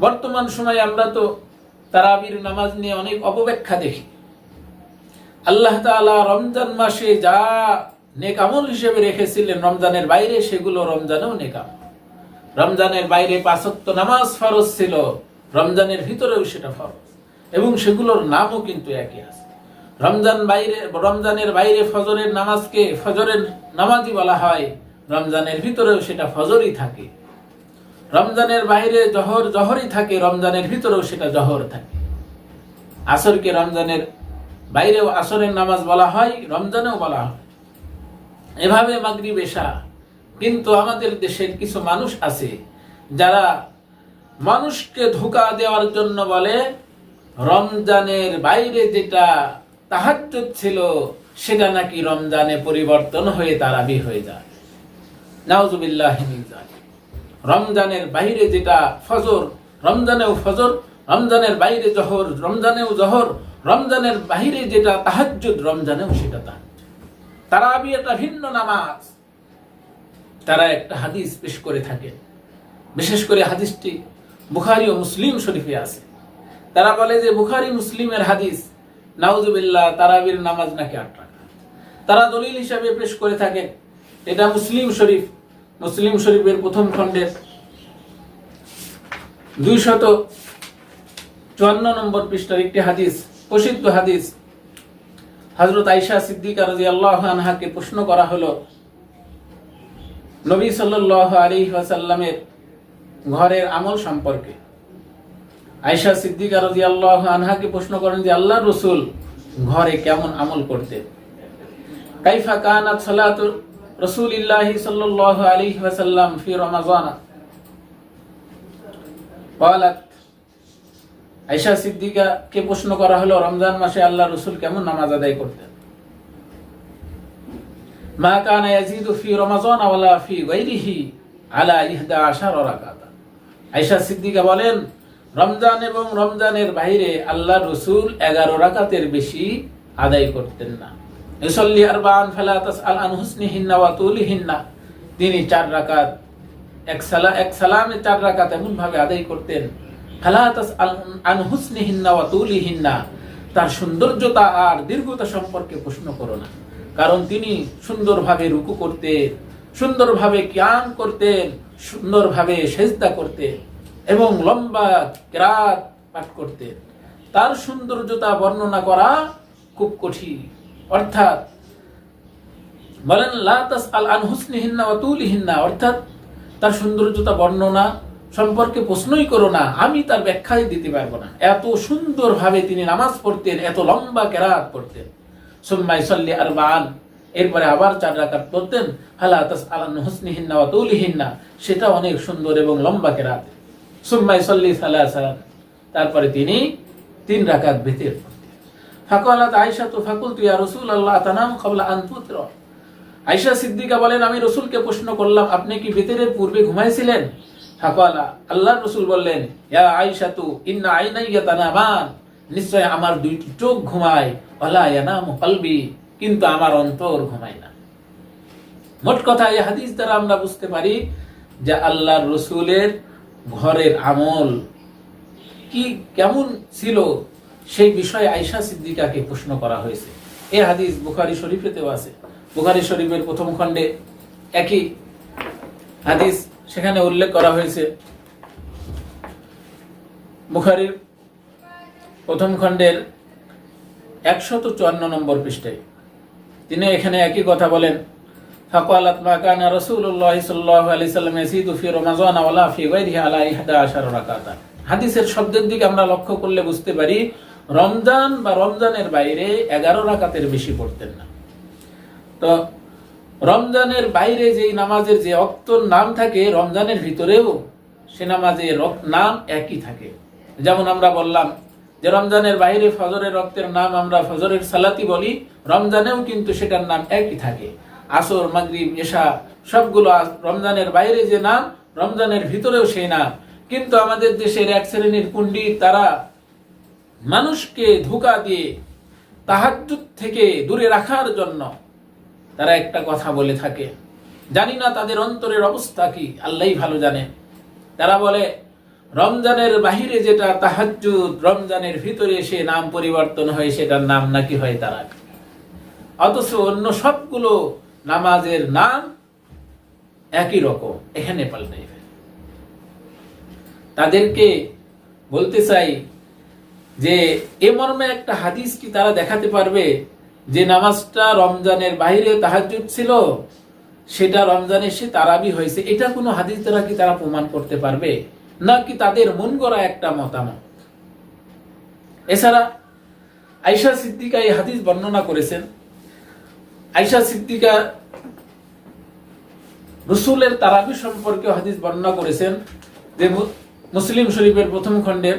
বর্তমান সময়ে আমরা তো তারাবির নামাজ নিয়ে অনেক অপব্যাখ্যা দেখি। আল্লাহ তাআলা রমজান মাসে যা নেক আমল হিসেবে রেখেছিলেন রমজানের বাইরে, সেগুলো রমজানেও নেক আমল। রমজানের বাইরে পাঁচত্ব নামাজ ফরজ ছিল, রমজানের ভিতরেও সেটা ফরজ। এবং সেগুলোর নামও কিন্তু একই আছে। রমজান বাইরে, রমজানের বাইরে ফজরের নামাজকে ফজরের নামাজই বলা হয়, রমজানের ভিতরেও সেটা ফজরই থাকে। রমজানের বাইরে জহর জহরই থাকে, রমজানের ভিতরেও সেটা জহর থাকে। আসরকে রমজানের বাইরেও আসরের নামাজ বলা হয়, রমজানেও বলা হয়। এভাবে মাগরিব, এশা, কিন্তু আমাদের দেশের কিছু মানুষ আছে, যারা মানুষকে ধোকা দেওয়ার জন্য বলে, রমজানের বাইরে যেটা তাহাজ্জুদ ছিল, সেটা নাকি রমজানে পরিবর্তন হয়ে তারাবি হয়ে যায়। নাউজুবিল্লাহ যালিক। রমজানের বাইরে যেটা ফজর, রমজানেও ফজর, রমজানের বাইরে জহর, রমজানেও জহর, রমজানের বাইরে যেটা তাহাজ্জুদ, রমজানেও সেটা তাহাজ্জুদ। তারাবি একটা ভিন্ন নামাজ। তারা একটা হাদিস পেশ করে থাকেন। বিশেষ করে হাদিসটি বুখারি ও মুসলিম শরীফে আছে। তারা বলে যে বুখারি মুসলিমের হাদিস, নাউজুবিল্লাহ, তারাবির নামাজ নাকি আট টাকা তারা দলিল হিসাবে পেশ করে থাকেন, এটা মুসলিম শরীফ। মুসলিম শরীফের প্রথম খণ্ডের দুইশত চুয়ান্ন নম্বর পৃষ্ঠার একটি হাদিস, প্রসিদ্ধ হাদিস। হজরত আইসা সিদ্দিকা রাজি আল্লাহ আনহাকে প্রশ্ন করা হলো, নবী সাল্লাহ আলী ওয়াসাল্লামের ঘরের আমল সম্পর্কে। আইসা সিদ্দিকা রাজি আল্লাহ আনহাকে প্রশ্ন করেন যে আল্লাহ রসুল ঘরে কেমন আমল করতেন? কাইফা কানাত সালাতু রাসূলিল্লাহি সাল্লাল্লাহু আলাইহি ওয়াসাল্লাম ফি রমাজান قالت আয়েশা সিদ্দিকা কে প্রশ্ন করা হলো রমজান মাসে আল্লাহ রসুল কেমন নামাজ আদায় করতেন মা কানা ইয়াজিদু ফি রমাজান ওয়ালা ফি গায়রিহি আলা ইহদা আশার রাকাতা আয়েশা সিদ্দিকা বলেন রমজান এবং রমজানের বাইরে আল্লাহ রসুল এগারো রাকাতের বেশি আদায় করতেন না ইসল্লি আরবান ফালা তাসআল আন হুসনিহিন্না ওয়া তুলিহিন্না তিনি চার রাকাত, এক সালা এক সালামে চার রাকাত এমন ভাবে আদায় করতেন। ফালা তাসআল আন হুসনিহিন্না ওয়া তুলিহিন্না। তার সৌন্দর্যতা আর দীর্ঘতা সম্পর্কে প্রশ্ন করো না। কারণ তিনি সুন্দরভাবে রুকু করতেন, সুন্দরভাবে কিয়াম করতেন, সুন্দরভাবে সেজদা করতেন এবং লম্বা কেরাত পাঠ করতেন। তার সৌন্দর্যতা বর্ণনা করা খুব কঠিন। অর্থাৎ, বলেন, লা তাসআল আন হুসনিহিন্না ওয়া তুলিহিন্না অর্থাৎ, তার সৌন্দর্যতা বর্ণনা সম্পর্কে প্রশ্নই করো না, আমি তার ব্যাখ্যাই দিতে পারব না। এত সুন্দরভাবে তিনি নামাজ পড়তেন, এত লম্বা কেরাত পড়তেন। সুম্মাই সল্লি আর বান এরপরে আবার চার রাকাত পড়তেন, হালা তাস আলান হুসনিহিন্না ওয়া তুলিহিন্না সেটা অনেক সুন্দর এবং লম্বা কেরাত। সুম্মাই সল্লি সালাসান, তারপরে তিনি তিন রাকাত পড়তেন। ফাকালাত আয়েশা, তো ফাকুল তুই রসুল আল্লাহ তানাম কবলা আন তুত্র? আয়েশা সিদ্দিকা বলেন, আমি রসুলকে প্রশ্ন করলাম, আপনি কি বেতেরের পূর্বে ঘুমাইছিলেন? ফাকালা আল্লাহ রসুল বললেন, ইয়া আয়েশা তু ইন্না আইনাইয়া তানামান, নিশ্চয় আমার দুইটি চোখ ঘুমায়, ওয়ালা ইয়ানাম কলবি, কিন্তু আমার অন্তর ঘুমায় না। মোট কথা, এই হাদিস দ্বারা আমরা বুঝতে পারি যে আল্লাহর রসুলের ঘরের আমল কি কেমন ছিল সেই বিষয়ে আয়সা সিদ্দিকাকে প্রশ্ন করা হয়েছে। এ হাদিস বুখারি শরীফেতেও আছে। বুখারি শরীফের প্রথম খণ্ডে একই হাদিস সেখানে উল্লেখ করা হয়েছে। বুখারির প্রথম খণ্ডের একশত চুয়ান্ন নম্বর পৃষ্ঠায় তিনি এখানে একই কথা বলেন, ফাকালাত মা কানা রাসূলুল্লাহ সাল্লাল্লাহু আলাইহি সাল্লাম ইয়াসিদু ফি রমাজান ওয়ালা ফি গায়রিহি আলা 11 রাকাতা। হাদিসের শব্দের দিকে আমরা লক্ষ্য করলে বুঝতে পারি রমজান বা রমজানের বাইরে 11 রাকাতের বেশি পড়তেন না। তো রমজানের বাইরে যেই নামাজের যে অক্তর নাম থাকে, রমজানের ভিতরেও সে নামাজের নাম একই থাকে। যেমন আমরা বললাম যে রমজানের বাইরে ফজরের রক্তের নাম আমরা ফজরের সালাতি বলি, রমজানেও কিন্তু সেটার নাম একই থাকে। আসর, মাগরিব, এশা, সবগুলো রমজানের বাইরে যে নাম, রমজানের ভিতরেও সেই নাম। কিন্তু আমাদের দেশের এক শ্রেণির পণ্ডিত তারা মানুষকে ধোকা দিয়ে তাহাজ্জুদ থেকে দূরে রাখার জন্য তারা একটা কথা বলে থাকে। জানি না তাদের অন্তরের অবস্থা কি, আল্লাহই ভালো জানে। তারা বলে, রমজানের বাহিরে যেটা তাহাজ্জুদ, রমজানের ভিতরে সে নাম পরিবর্তন হয়, সেটার নাম নাকি হয় তারা অথচ অন্য সবগুলো নামাজের নাম একই রকম, এখানে পাল্টাই তাদেরকে বলতে চাই যে এ মর্মে একটা হাদিস কি তারা দেখাতে পারবে? যে নামাজটা রমজানের বাইরে তাহাজ্জুদ ছিল, সেটা রমজানে সে তারাবি হয়েছে। এটা কোনো হাদিস দ্বারা কি তারা প্রমাণ করতে পারবে? নাকি তাদের মন গড়া একটা মতামত? এছাড়া আইসা সিদ্দিকা এই হাদিস বর্ণনা করেছেন। আইসা সিদ্দিকা রসুলের তারাবি সম্পর্কে হাদিস বর্ণনা করেছেন। যে মুসলিম শরীফের প্রথম খণ্ডের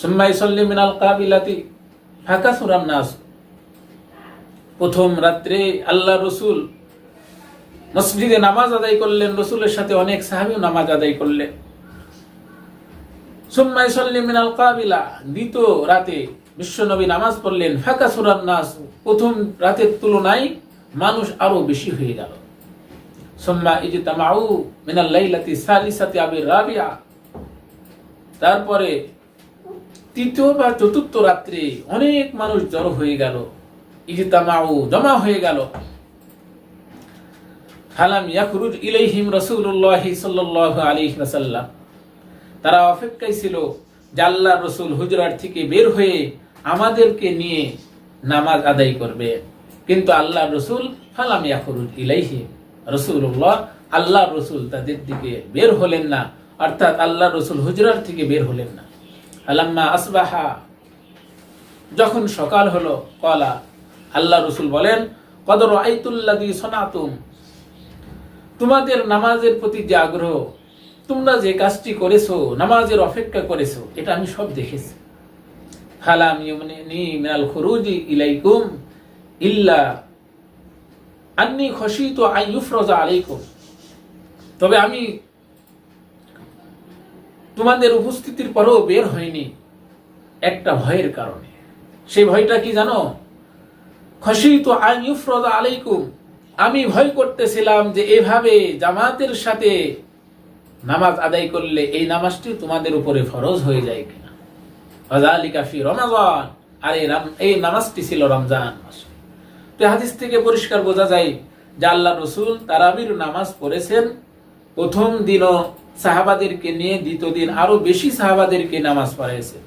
সুম্মা ইসাল্লি মিনাল কাবিলাতি ফাঁকা নাস। প্রথম রাত্রে আল্লাহ রসুল মসজিদে নামাজ আদায় করলেন, রসুলের সাথে অনেক সাহাবিও নামাজ আদায় করলেন। সুম্মা ইসাল্লি মিনাল কাবিলা, দ্বিতীয় রাতে বিশ্বনবী নামাজ পড়লেন ফাঁকা সুরান নাস। প্রথম রাতের তুলনায় মানুষ আরও বেশি হয়ে গেল। সুম্মা ইজতামাউ মিনাল লাইলাতি সালিসাতি আবির রাবিয়া। তারপরে তৃতীয় বা চতুর্থ রাত্রে অনেক মানুষ জড়ো হয়ে গেল। ইজতামাউ, জমা হয়ে গেল। ফালাম ইয়াখরুজ ইলাইহিম তারা অপেক্ষায় ছিল রসুল হুজরাট থেকে বের হয়ে আমাদেরকে নিয়ে নামাজ আদায় করবে। কিন্তু আল্লাহ রসুল ফালাম ইয়াখরুজ ইলাইহিম। রসুল্লাহ আল্লাহ রসুল তাদের দিকে বের হলেন না, অর্থাৎ আল্লাহ রসুল হুজরাট থেকে বের হলেন না। আলাম্মা আসবাহা। যখন সকাল হলো কলা আল্লাহ রসুল বলেন কদর আইতুল্লাদি সনাতুম? তোমাদের নামাজের প্রতি যে আগ্রহ, তোমরা যে কাজটি করেছ, নামাজের অপেক্ষা করেছ, এটা আমি সব দেখেছি। ফালাম ইউমনি মিনাল খুরুজি ইলাইকুম ইল্লা আন্নি খসিত আই ইউফরজা আলাইকুম। তবে আমি তোমাদের উপস্থিতির পরেও বের হয়নি একটা ভয়ের কারণে। সেই ভয়টা কি জানো? খসি তো আলাইকুম। আমি ভয় করতেছিলাম যে এভাবে জামাতের সাথে নামাজ আদায় করলে এই নামাজটি তোমাদের উপরে ফরজ হয়ে যায় কিনা। ফি রমাজান। আর এই এই নামাজটি ছিল রমজান মাসে। তো হাদিস থেকে পরিষ্কার বোঝা যায় যে আল্লাহ রসুল তারাবির নামাজ পড়েছেন। প্রথম দিনও সাহাবাদেরকে নিয়ে দ্বিতীয় দিন আরও বেশি সাহাবাদেরকে নামাজ পড়াইছে।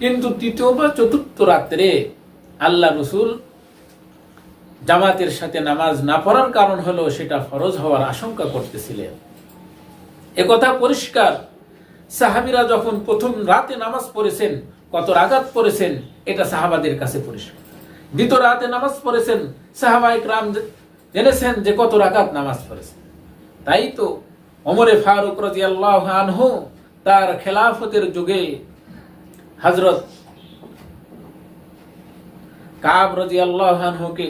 কিন্তু তৃতীয় বা চতুর্থ রাত্রে আল্লাহ রসুল জামাতের সাথে নামাজ না পড়ার কারণ হলো সেটা ফরজ হওয়ার আশঙ্কা করতেছিলেন। একথা পরিষ্কার। সাহাবিরা যখন প্রথম রাতে নামাজ পড়েছেন, কত রাগাত পড়েছেন, এটা সাহাবাদের কাছে পরিষ্কার। দ্বিতীয় রাতে নামাজ পড়েছেন সাহাবাইক রাম জেনেছেন যে কত রাকাত নামাজ পড়েছেন। তাই তো ওমরে ফারুক রাদিয়াল্লাহু আনহু তার খেলাফতের যুগে হযরত কাব রাদিয়াল্লাহু আনহুকে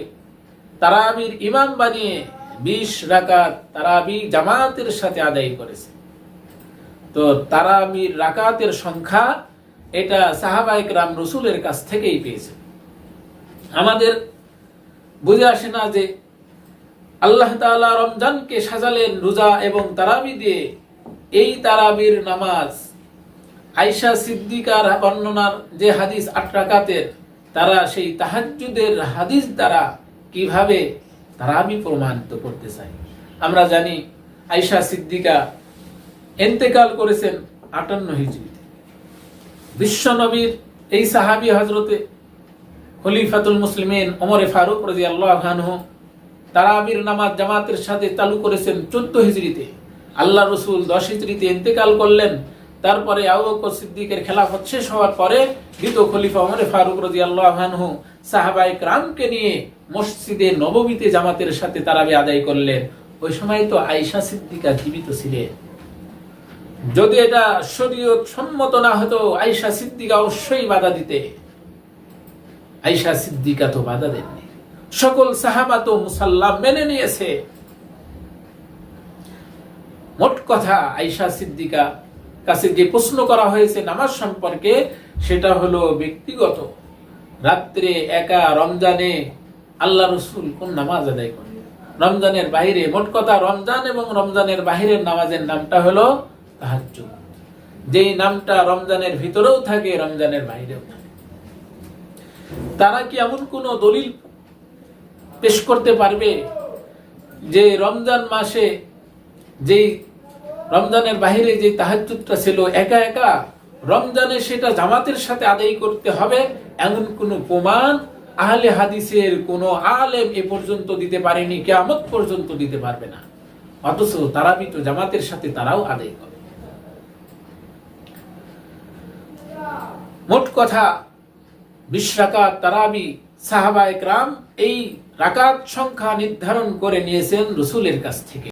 তারাবির ইমাম বানিয়ে বিশ রাকাত তারাবি জামাতের সাথে আদায় করেছে। তো তারাবির রাকাতের সংখ্যা এটা সাহাবাইক রাম রসুলের কাছ থেকেই পেয়েছে। আমাদের বুঝে আসে না যে আল্লাহ তাআলা রমজানকে সাজালেন রোজা এবং তারাবি দিয়ে এই তারাবির নামাজ। আয়সা সিদ্দিকার বর্ণনার যে হাদিস আট রাকাতের, তারা সেই তাহাজ্জুদের হাদিস দ্বারা কীভাবে তারাবি প্রমাণিত করতে চায়? আমরা জানি আয়সা সিদ্দিকা এন্তেকাল করেছেন আটান্ন হিজড়িতে। বিশ্বনবীর এই সাহাবি হজরতে খলিফাতুল মুসলিমেন ওমরে ফারুক রাজি আল্লাহ তারাবির নামাজ জামাতের সাথে চালু করেছেন চোদ্দ হিজড়িতে। আল্লাহ রসুল দশ হিজড়িতে ইন্তেকাল করলেন। তারপরে আবু সিদ্দিকের খেলাফত শেষ হওয়ার পরে দ্বিতীয় খলিফা ওমরে ফারুক রাজি আল্লাহ সাহাবাই ক্রামকে নিয়ে মসজিদে নবমীতে জামাতের সাথে তারাবি আদায় করলেন। ওই সময় তো আয়েশা সিদ্দিকা জীবিত ছিলেন। যদি এটা শরীয়ত সম্মত না হতো আইসা সিদ্দিকা অবশ্যই বাধা দিতে। আইসা সিদ্দিকা তো বাধা দেননি। সকল সাহাবা তো মুসাল্লাম মেনে নিয়েছে। মোট কথা আইসা সিদ্দিকা কাছে যে প্রশ্ন করা হয়েছে নামাজ সম্পর্কে, সেটা হলো ব্যক্তিগত। রাত্রে একা রমজানে আল্লাহ রসুল কোন নামাজ আদায় করে রমজানের বাইরে মোট কথা রমজান এবং রমজানের বাহিরের নামাজের নামটা হলো তাহাজ্জুদ। যেই নামটা রমজানের ভিতরেও থাকে, রমজানের বাইরেও থাকে। তারা কি এমন কোন দলিল পেশ করতে পারবে। যে রমজান মাসে যেই রমজানের বাহিরে যে তাহাজ্জুদটা ছিল, একা একা রমজানে সেটা জামাতের সাথে আদায় করতে হবে, এমন কোন প্রমাণ আহলে হাদিসের কোন আলেম এ পর্যন্ত দিতে পারেনি, কেয়ামত পর্যন্ত দিতে পারবে না। অথচ তারাবি তো জামাতের সাথে তারাও আদায় করে। মোট কথা, বিশ তারাবি সাহাবা একরাম এই রাকাত সংখ্যা নির্ধারণ করে নিয়েছেন রসুলের কাছ থেকে।